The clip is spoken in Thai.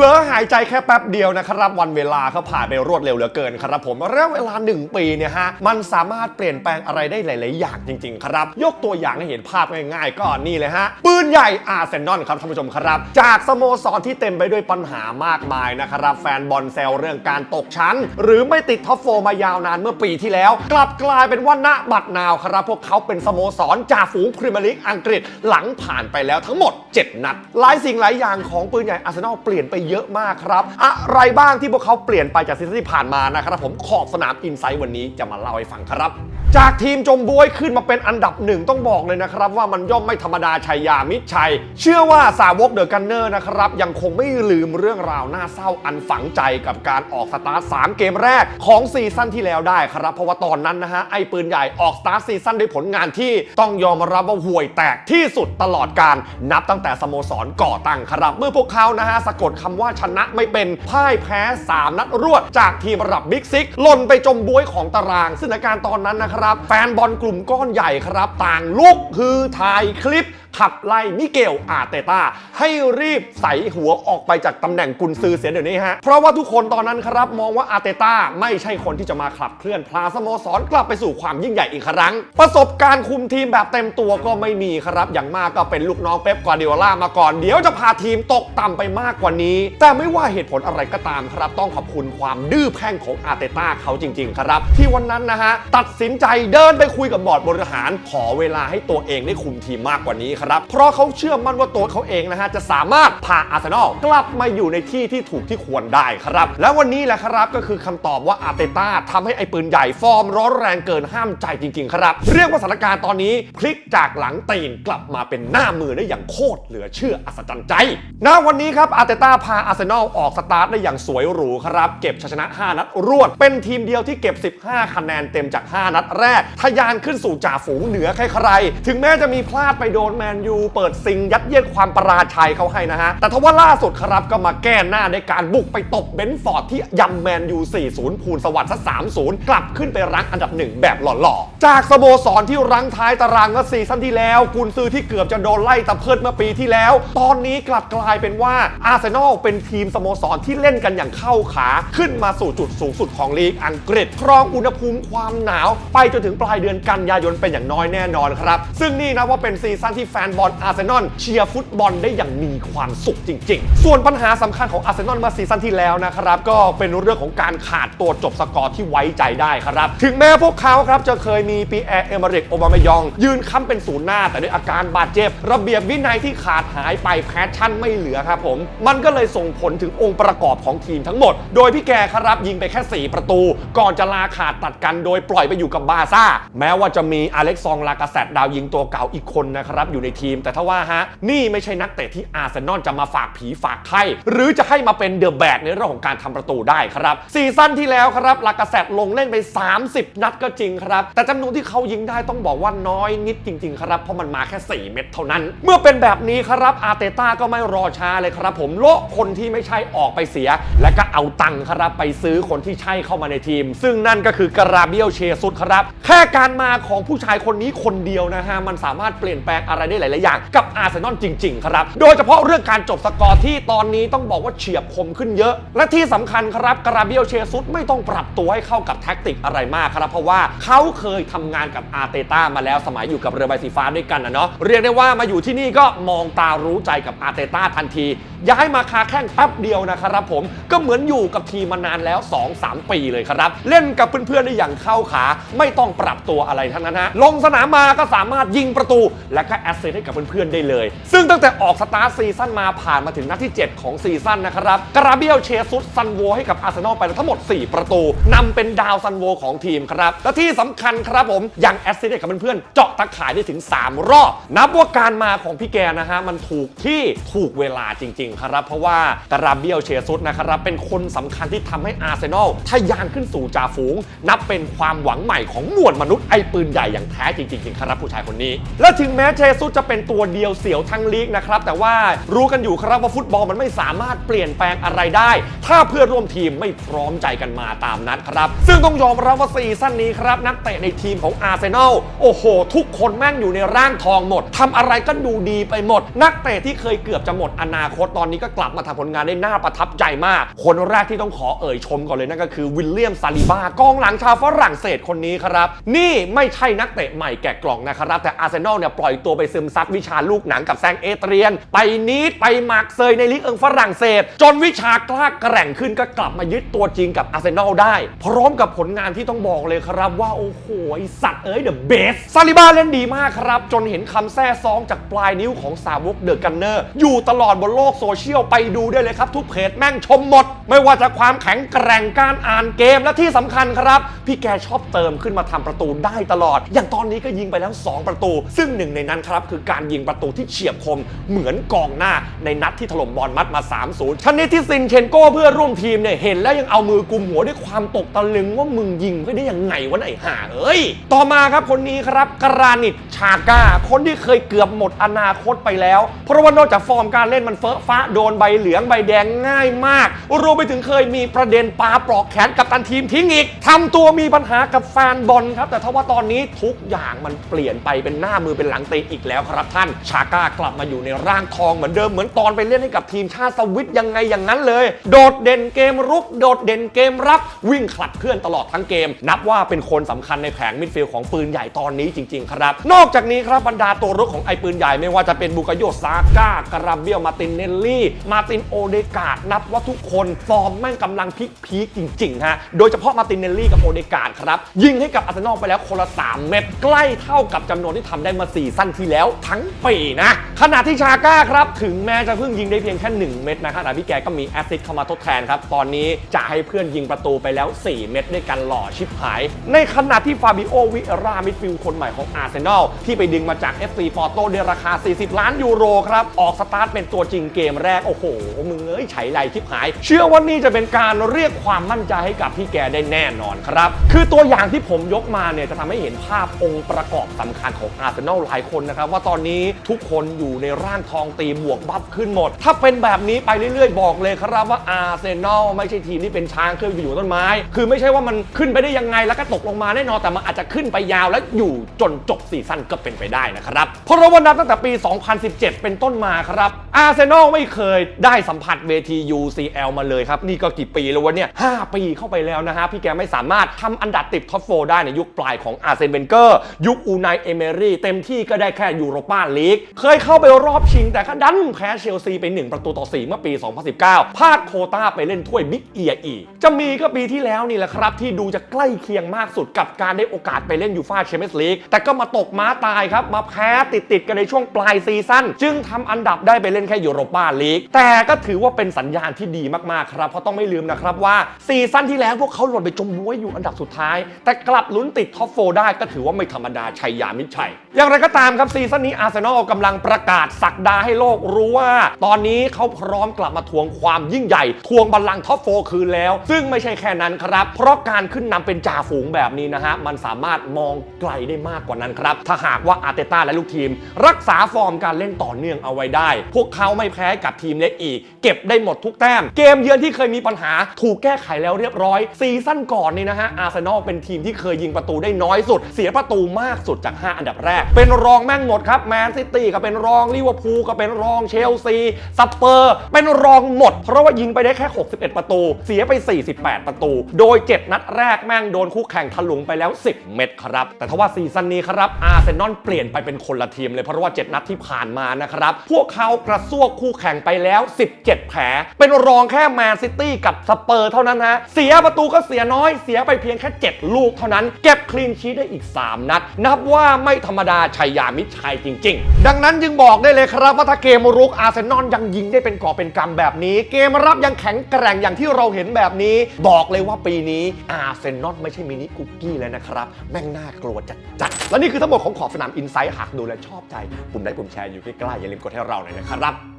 ผลอหายใจแค่แป๊บเดียวนะครับวันเวลาเขาผ่านไปรวดเร็วเหลือเกินครับผมระยะเวลา 1 ปีเนี่ยฮะมันสามารถเปลี่ยนแปลงอะไรได้หลาย ๆ อย่างจริง ๆ ครับ ยกตัวอย่างให้เห็นภาพง่าย ๆ ก็นี่เลยฮะปืนใหญ่อาร์เซนอลครับท่านผู้ชมครับ จากสโมสรที่เต็มไปด้วยปัญหามากมายนะครับแฟนบอลแซวเรื่องการตกชั้น หรือไม่ติดท็อปโฟรมายาวนานเมื่อปีที่แล้ว กลับกลายเป็นว่าณบัดนาวครับพวกเขาเป็นสโมสรจ่าฝูงพรีเมียร์ลีกอังกฤษหลังผ่านไปแล้วทั้งหมด 7 นัดหลายสิ่งหลายอย่างของปืนใหญ่อาร์เซนอลเปลี่ยนไปเยอะมากครับ อะไรบ้างที่พวกเขาเปลี่ยนไปจากซีซั่นที่ผ่านมานะครับผมขอบสนามอินไซต์วันนี้จะมาเล่าให้ฟังครับ จากทีมจมบวยขึ้นมาเป็นอันดับหนึ่งต้องบอกเลยนะครับ ว่ามันย่อมไม่ธรรมดาชัยยามิตรชัย เชื่อว่าสาวกเดอะกันเนอร์นะครับ ยังคงไม่ลืมเรื่องราวน่าเศร้าอันฝังใจกับการออกสตาร์ทสามเกมแรกของซีซั่นที่แล้วได้ครับ เพราะว่าตอนนั้นนะฮะ ไอ้ปืนใหญ่ออกสตาร์ทซีซั่นด้วยผลงานที่ต้องยอมรับว่าห่วยแตกที่สุดตลอดการนับตั้งแต่สโมสรก่อตั้งครับ เมื่อพวกเขานะฮะสะกดคำว่าชนะไม่เป็นพ่ายแพ้ 3 นัดรวด จากทีมระดับบิ๊กซิกหล่นไปจมบวยของตารางซึ่งในการตอนนั้นนะครับแฟนบอลกลุ่มก้อนใหญ่ครับ ต่างลุกคือถ่ายคลิป ขับไล่มิเกลอาเตต้าให้รีบใส่หัวออกไปจากตำแหน่งกุนซือเสียเดี๋ยวนี้ฮะ เพราะว่าทุกคนตอนนั้นครับมองว่าอาเตต้าไม่ใช่คนที่จะมาขับเคลื่อนพาสโมสรกลับไปสู่ความยิ่งใหญ่อีกครั้ง ประสบการณ์คุมทีมแบบเต็มตัวก็ไม่มีครับ อย่างมากก็เป็นลูกน้องเป๊ปกวาร์ดิโอลามาก่อน เดี๋ยวจะพาทีมตกต่ำไปมากกว่านี้ แต่ไม่ว่าเหตุผลอะไรก็ตามครับ ต้องขอบคุณความดื้อแพ่งของอาเตต้าเขาจริง ๆ ครับ ที่วันนั้นนะฮะตัดสินใจเดินไปคุยกับบอร์ดบริหาร ขอเวลาให้ตัวเองได้คุมทีมมากกว่านี้ครับเพราะเขาเชื่อมั่นว่าตัวเขาเองนะฮะจะสามารถพาอาร์เซนอลกลับมาอยู่ในที่ที่ถูกที่ควรได้ครับ และวันนี้แหละครับก็คือคำตอบว่าอาร์เตต้าทำให้ไอ้ปืนใหญ่ฟอร์มร้อนแรงเกินห้ามใจจริง ๆ ครับ เรียกว่าสถานการณ์ตอนนี้พลิกจากหลังตีนกลับมาเป็นหน้ามือได้อย่างโคตรเหลือเชื่ออัศจรรย์ใจณวันนี้ครับอาร์เตต้าพาอาร์เซนอลออกสตาร์ทได้อย่างสวยหรูครับ เก็บชัยชนะ 5 นัดรวด เป็นทีมเดียวที่เก็บ 15 คะแนนเต็มจาก 5 นัดแรก ทะยานขึ้นสู่จ่าฝูงเหนือใครๆถึงแม้จะมีพลาดไปโดนแมนยูเปิดซิงยัดเยียดความประราชัยเขาให้นะฮะ แต่ทว่าล่าสุดครับก็มาแก้หน้าในการบุกไปตบเบนฟอร์ดที่ยำแมนยู 4-0พูนสวัสดิ์ซะ3-0 กลับขึ้นไปรั้งอันดับหนึ่งแบบหล่อๆ จากสโมสรที่รั้งท้ายตารางเมื่อซีซั่นที่แล้ว กุนซือที่เกือบจะโดนไล่ตะเพิดเมื่อปีที่แล้ว ตอนนี้กลับกลายเป็นว่าอาร์เซนอลเป็นทีมสโมสรที่เล่นกันอย่างเข้าขาขึ้นมาสู่จุดสูงสุดของลีกอังกฤษครองอุณหภูมิความหนาว ไปจนถึงปลายเดือนกันยายนเป็นอย่างน้อยแน่นอนครับ ซึ่งนี่นะว่าเป็นซีซั่นที่แฟนบอลอาร์เซนอลเชียร์ฟุตบอลได้อย่างมีความสุขจริง ๆ ส่วนปัญหาสำคัญของอาร์เซนอลเมื่อซีซั่นที่แล้วนะครับก็เป็นเรื่องของการขาดตัวจบสกอร์ที่ไว้ใจได้ครับ ถึงแม้พวกเขาครับจะเคยมีปีแอร์เอเมริกโอบามายอง ยืนค้ำเป็นศูนย์หน้าแต่ด้วยอาการบาดเจ็บ ระเบียบวินัยที่ขาดหายไปแพชชั่นไม่เหลือครับผม มันก็เลยส่งผลถึงองค์ประกอบของทีมทั้งหมด โดยพี่แกครับยิงไปแค่ 4 ประตู ก่อนจะลาขาดตัดกันโดยปล่อยไปอยู่กับบาซ่า แม้ว่าจะมีอเล็กซองลากาเซตดาวยิงตัวเก่าอีกคนนะครับอยู่ในทีม แต่ถ้าว่าฮะนี่ไม่ใช่นักเตะที่อาร์เซนอลจะมาฝากผีฝากไข้ หรือจะให้มาเป็นเดอะแบกในเรื่องของการทำประตูได้ครับซีซั่นที่แล้วครับลากาเซตลงเล่นไป 30 นัดก็จริงครับ แต่จำนวนที่เขายิงได้ต้องบอกว่าน้อยนิดจริง ๆ ครับ เพราะมันมาแค่ 4 เม็ดเท่านั้น เมื่อเป็นแบบนี้ครับอาร์เตต้าก็ไม่รอช้าเลยครับ ผมโละคนที่ไม่ใช่ออกไปเสีย และก็เอาตังค์ครับไปซื้อคนที่ใช่เข้ามาในทีม ซึ่งนั่นก็คือกราเบียลเชซุสครับ แค่การมาของผู้ชายคนนี้คนเดียวนะฮะมันสามารถเปลี่ยนแปลงอะไรได้หลาย ๆ อย่าง กับอาร์เซนอลจริง ๆ ครับ โดยเฉพาะเรื่องการจบสกอร์ที่ตอนนี้ต้องบอกว่าเฉียบคมขึ้นเยอะ และที่สำคัญครับกราเบียลเชซุสไม่ต้องปรับตัวให้เข้ากับแท็กติกอะไรมากครับเพราะว่าเขาเคยทำงานกับอาร์เตต้ามาแล้วสมัยอยู่กับเรือใบสีฟ้าด้วยกันนะเนาะเรียกได้ว่ามาอยู่ที่นี่ก็มองตารู้ใจกับอาร์เตต้าทันทีย้ายมาคาแข้งแป๊บเดียวนะครับผมก็เหมือนอยู่กับทีมมานานแล้ว 2-3 ปีเลยครับ เล่นกับเพื่อนๆได้อย่างเข้าขาไม่ต้องปรับตัวอะไรทั้งนั้นฮะลงสนามมาก็สามารถยิงประตู และก็แอสเซทให้กับเพื่อนๆได้เลย ซึ่งตั้งแต่ออกสตาร์ทซีซั่นมาผ่านมาถึงนัดที่ 7 ของซีซั่นนะครับกราเบียลเชซุสซันโวให้กับอาร์เซนอลไปแล้วทั้งหมด 4 ประตูนำเป็นดาวซันโวของทีมครับ และที่สำคัญครับผมยังแอสเซทให้กับเพื่อนๆเจาะตะข่ายได้ถึง 3 รอบ นับว่าการมาของพี่แกนะฮะมันถูกที่ถูกเวลาจริงๆครับ เพราะว่ากราเบียลเชซุสนะครับ เป็นคนสำคัญที่ทำให้อาร์เซนอลทะยานขึ้นสู่จ่าฝูง นับเป็นความหวังใหม่ของมวลมนุษย์ไอ้ปืนใหญ่อย่างแท้จริงๆครับผู้ชายคนนี้ และถึงแม้เชซุสจะเป็นตัวเดียวเสียวทั้งลีกนะครับ แต่ว่ารู้กันอยู่ครับว่าฟุตบอลมันไม่สามารถเปลี่ยนแปลงอะไรได้ ถ้าเพื่อนร่วมทีมไม่พร้อมใจกันมาตามนัดครับ ซึ่งต้องยอมรับว่าซีซั่นนี้ครับนักเตะในทีมของอาร์เซนอลโอ้โห ทุกคนแม่งอยู่ในร่างทองหมดทำอะไรก็ดูดีไปหมด นักเตะที่เคยเกือบจะหมดอนาคตตอนนี้ก็กลับมาทำผลงานได้น่าประทับใจมาก คนแรกที่ต้องขอเอ่ยชมก่อนเลยนั่นก็คือวิลเลียมซาลิบากองหลังชาวฝรั่งเศสคนนี้ครับ นี่ไม่ใช่นักเตะใหม่แกะกล่องนะครับ แต่อาร์เซนอลเนี่ยปล่อยตัวไปซึมซับวิชาลูกหนังกับแซงเอเตรียน ไปนีดไปมาร์กเซยในลีกเอิงฝรั่งเศส จนวิชากล้าแกร่งขึ้นก็กลับมายึดตัวจริงกับอาร์เซนอลได้ พร้อมกับผลงานที่ต้องบอกเลยครับว่าโอ้โหสัตว์เอ้ยเดอะเบสซาลิบาเล่นดีมากครับ จนเห็นคำแท้ซองจากปลายนิ้วของสาวกเดอะกันเนอร์อยู่ตลอดบนโลกโซเชียลไปดูได้เลยครับ ทุกเพจแม่งชมหมด ไม่ว่าจะความแข็งแกร่งการอ่านเกมและที่สำคัญครับ พี่แกชอบเติมขึ้นมาทำประตูได้ตลอด อย่างตอนนี้ก็ยิงไปแล้ว 2 ประตู ซึ่งหนึ่งในนั้นครับคือการยิงประตูที่เฉียบคมเหมือนกองหน้าในนัดที่ถล่มบอลมัดมา 3-0ชนิดที่ซินเชนโก้เพื่อร่วมทีมเนี่ยเห็นแล้วยังเอามือกุมหัวด้วยความตกตะลึงว่ามึงยิงไปได้ยังไงวะไอ้ห่าเอ้ย ต่อมาครับคนนี้ครับกรานิตชาก้าคนที่เคยเกือบหมดอนาคตไปแล้ว เพราะว่านอกจากฟอร์มการเล่นมันเฟ้อฟ้าโดนใบเหลืองใบแดงง่ายมาก รวมไปถึงเคยมีประเด็นปาปลอกแขนกับตันทีมทิ้งอีกทำตัวมีปัญหากับแฟนบอลครับ แต่ถ้าว่าตอนนี้ทุกอย่างมันเปลี่ยนไปเป็นหน้ามือเป็นหลังเตะอีกแล้วครับท่าน ชาก้ากลับมาอยู่ในร่างทองเหมือนเดิมเหมือนตอนไปเล่นให้กับทีมชาติสวิตยังไงอย่างนั้นเลย โดดเด่นเกมรุก โดดเด่นเกมรับวิ่งขลัดเคลื่อนตลอดทั้งเกม นับว่าเป็นคนสำคัญในแผงมิดฟิลด์ของปืนใหญ่ตอนนี้จริง ๆ ครับ นอกจากนี้ครับบรรดาตัวรุกของไอ้ปืนใหญ่ไม่ว่าจะเป็นบุกโยซาก้ากราเบียลมาตินเนลลี่มาตินโอเดกาดนับว่าทุกคนฟอร์มแม่งกำลังพีคพีคจริงๆฮะโดยเฉพาะมาตินเนลลี่กับโอเดกาดครับ ยิงให้กับอาร์เซนอลไปแล้วคนละ 3 เม็ดใกล้เท่ากับจำนวนที่ทำได้มา4สั้นที่แล้วทั้งปีนะขณะที่ชาก้าครับ ถึงแม้จะเพิ่งยิงได้เพียงแค่ 1 เม็ดนะครับแต่พี่แกก็มีแอสซิสต์เข้ามาทดแทนครับ ตอนนี้จะให้เพื่อนยิงประตูไปแล้ว 4 เม็ดด้วยกันหล่อชิบหาย ในขณะที่ฟาบิโอวิเอรามิดฟิลคนใหม่ของอาร์เซนอลที่ไปดึงมาจาก FC ปอร์โตในราคา 40 ล้านยูโรครับ ออกสตาร์ทเป็นตัวจริงเกมแรกโอ้โหมึงเอ้ยไฉไลชิบหาย เชื่อว่านี่จะเป็นการเรียกความมั่นใจให้กับพี่แกได้แน่นอนครับ คือตัวอย่างที่ผมยกมาเนี่ยจะทำให้เห็นภาพองค์ประกอบสำคัญของอาร์เซนอลหลายคนนะครับ ว่าตอนนี้ทุกคนอยู่ในร่างทองตีบวกบัฟขึ้นหมด ถ้าเป็นแบบนี้ไปเรื่อยๆ บอกเลยครับว่าอาร์เซนอลไม่ใช่ทีมที่เป็นช้างขึ้นไปอยู่ต้นไม้ คือไม่ใช่ว่ามันขึ้นไปได้ยังไงแล้วก็ตกลงมาแน่นอนแต่มันอาจจะขึ้นไปยาวและอยู่จนจบซีซั่นก็เป็นไปได้นะครับเพราะว่านับตั้งแต่ปี 2017 เป็นต้นมาครับอาร์เซนอลไม่เคยได้สัมผัสเวที UCL มาเลยครับ นี่ก็กี่ปีแล้ววะเนี่ย5ปีเข้าไปแล้วนะฮะ พี่แกไม่สามารถทำอันดับติดท็อปโฟได้ในยุคปลายของอาร์เซนเวนเกอร์ ยุคอูไนเอเมรี่เต็มที่ก็ได้แค่ยูโรปาลีก เคยเข้าไปรอบชิงแต่ก็ดันแพ้เชลซีไป 1 ประตูต่อ 4 เมื่อปี 2019 พลาดโคต้าไปเล่นถ้วยบิ๊กเอียอีก จะมีก็ปีที่แล้วนี่แหละครับ ที่ดูจะใกล้เคียงมากสุดกับการได้โอกาสไปเล่นยูฟาแชมเปี้ยนส์ลีกแต่ก็มาตกม้าตายครับมาแพ้ติดๆกันในช่วงปลายซีซั่นจึงทำอันดับได้ไปเล่นแค่ยูโรปาลีก แต่ก็ถือว่าเป็นสัญญาณที่ดีมากๆครับ เพราะต้องไม่ลืมนะครับว่าซีซั่นที่แล้วพวกเขาหล่นไปจมบ้วยอยู่อันดับสุดท้าย แต่กลับลุ้นติดท็อปโฟได้ก็ถือว่าไม่ธรรมดาชัยยามิชัย อย่างไรก็ตามครับซีซั่นนี้อาร์เซนอลกำลังประกาศสักดาให้โลกรู้ว่า ตอนนี้เขาพร้อมกลับมาทวงความยิ่งใหญ่ ทวงบัลลังก์ท็อปโฟคืนแล้ว ซึ่งไม่ใช่แค่นั้นครับ เพราะการขึ้นนำเป็นจ่าฝูงแบบนี้นะฮะมันสามารถมองไกลได้มากกว่านั้นครับถ้าหากว่าอาร์เตต้าและลูกทีม รักษาฟอร์มการเล่นต่อเนื่องเอาไว้ได้ พวกเขาไม่แพ้กับทีมเล็กอีก เก็บได้หมดทุกแต้ม เกมเยือนที่เคยมีปัญหาถูกแก้ไขแล้วเรียบร้อย ซีซั่นก่อนนี่นะฮะอาร์เซนอลเป็นทีมที่เคยยิงประตูได้น้อยสุด เสียประตูมากสุดจาก 5 อันดับแรก เป็นรองแม่งหมดครับแมนซิตี้ก็เป็นรองลิเวอร์พูลก็เป็นรองเชลซีสเปอร์เป็นรองหมด เพราะว่ายิงไปได้แค่ 61 ประตู เสียไป 48 ประตู โดย 7 นัดแรกแม่งโดนคู่แข่งถลุงไปแล้ว 10 เม็ดครับ แต่ทว่าซีซั่นนี้ครับอาร์เซนอลเปลี่ยนไปเป็นคนละทีมเลยเพราะว่า 7 นัดที่ผ่านมานะครับพวกเขากระซวกคู่แข่งไปแล้ว 17 แผล เป็นรองแค่แมนซิตี้กับสเปอร์เท่านั้นฮะ เสียประตูก็เสียน้อย เสียไปเพียงแค่ 7 ลูกเท่านั้น เก็บคลีนชีทได้อีก 3 นัด นับว่าไม่ธรรมดาชัยยามิชัยจริง ๆ ดังนั้นจึงบอกได้เลยครับว่าถ้าเกมรุกอาร์เซนอลยังยิงได้เป็นก่อเป็นกำแบบนี้ เกมรับยังแข็งแกร่งอย่างที่เราเห็นแบบนี้ บอกเลยว่าปีนี้อาร์เซนอลไม่ใช่มินิคุกกี้แล้วนะครับ แม่งน่ากลัวจัดๆและนี่คือทั้งหมดของขอบสนามอินไซต์หากดูและชอบใจปุ่มไลค์ปุ่มแชร์อยู่ใกล้ๆอย่าลืมกดให้เราหน่อยนะครับ